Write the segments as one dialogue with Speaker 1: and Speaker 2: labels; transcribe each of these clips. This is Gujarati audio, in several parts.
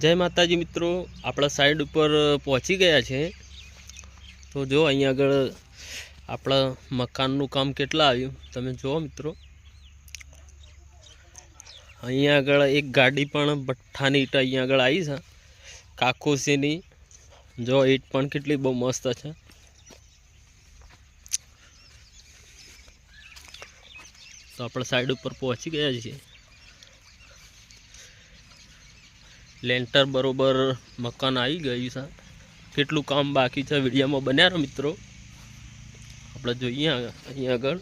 Speaker 1: જય માતાજી મિત્રો, આપણા સાઈડ ઉપર પહોંચી ગયા છે. તો જો અહીંયા આગળ આપણા મકાનનું કામ કેટલા આવ્યું, તમે જુઓ મિત્રો. અહીંયા આગળ એક ગાડી પણ ભઠ્ઠાની ઈટ અહીંયા આગળ આવી છે. કાકોસીની, જો ઈટ પણ કેટલી બહુ મસ્ત છે. તો આપણે સાઈડ ઉપર પહોંચી ગયા છીએ. લેન્ટર બરોબર મકાન આવી ગયું છે. કેટલું કામ બાકી છે વિડીયામાં બન્યા રહો મિત્રો. આપણે જોઈએ અહીંયા આગળ.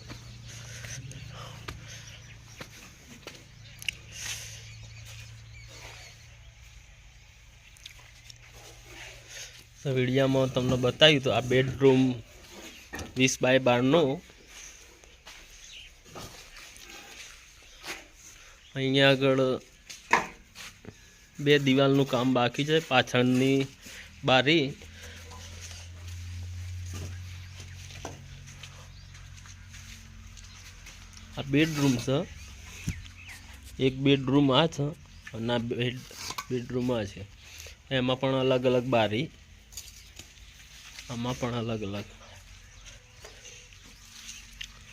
Speaker 1: વિડીયામાં તમને બતાવ્યું તો આ બેડરૂમ વીસ બાય બારનો. અહીંયા આગળ બે દિવાલનું કામ બાકી છે, પાછળની બારી. આ બેડરૂમ છે. એક બેડરૂમ આ છે અને આ બેડ બેડરૂમ આ છે. એમાં પણ અલગ અલગ બારી. આમાં પણ અલગ અલગ.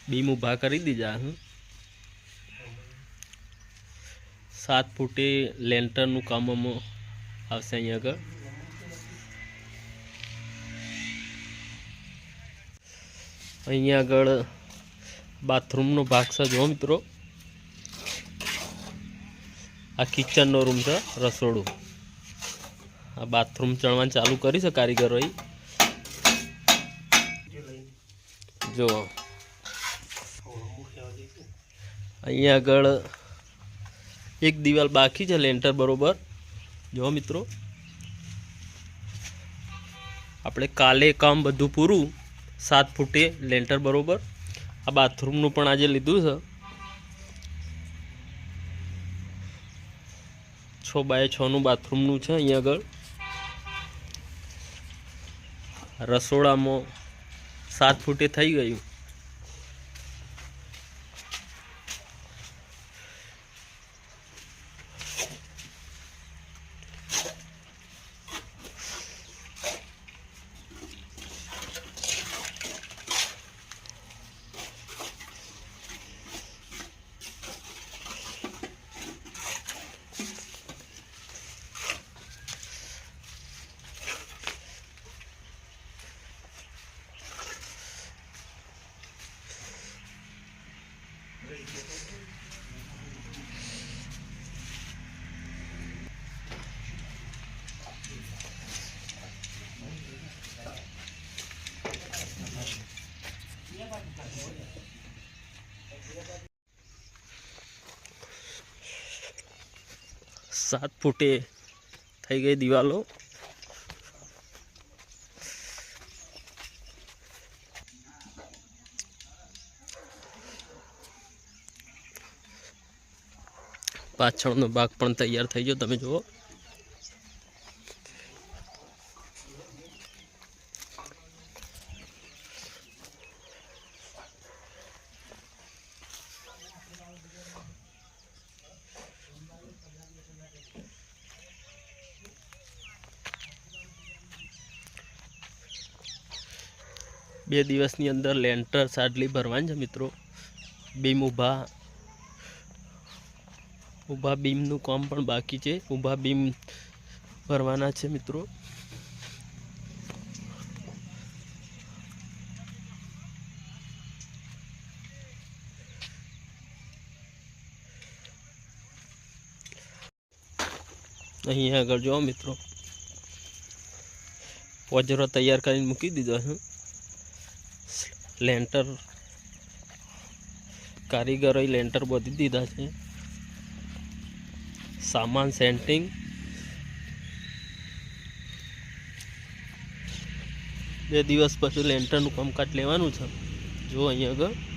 Speaker 1: બીમ ઊભા કરી દીધા હું. સાત ફૂટે લેન્ટરનું કામ આવશે અહીંયા આગળ. અહીંયા આગળ બાથરૂમનો ભાગ છે જો મિત્રો. આ કિચનનો રૂમ છે, રસોડું. આ બાથરૂમ ચણવાનું ચાલુ કરી છે કારીગરોએ. જો અહીંયા આગળ એક દિવાલ બાકી છે લેન્ટર બરોબર. જો મિત્રો, આપણે કાલે કામ બધું પૂરું, સાત ફૂટે લેન્ટર બરોબર. આ બાથરૂમનું પણ આજે લીધું છે. છ બાય છનું બાથરૂમનું છે અહીંયા આગળ. રસોડામાં સાત ફૂટે થઈ ગયું. સાત ફૂટે થઈ ગઈ દિવાલો. પાછળનો ભાગ પણ તૈયાર થઈ ગયો તમે જુઓ. બે દિવસની અંદર લેન્ટર સાડલી ભરવાની છે મિત્રો. બીમ ઊભા. ઊભા બીમનું કામ પણ બાકી છે. ઊભા બીમ ભરવાના છે મિત્રો. અહીંયા આગળ જો મિત્રો. પોજરો તૈયાર કરીને મૂકી દીધો છે. લેન્ટર કારીગરોએ લેન્ટર બોધી દીધા છે. સામાન સેન્ટિંગ. બે દિવસ પછી લેન્ટરનું કામકાજ લેવાનું છે. જો અહીંયા આગળ.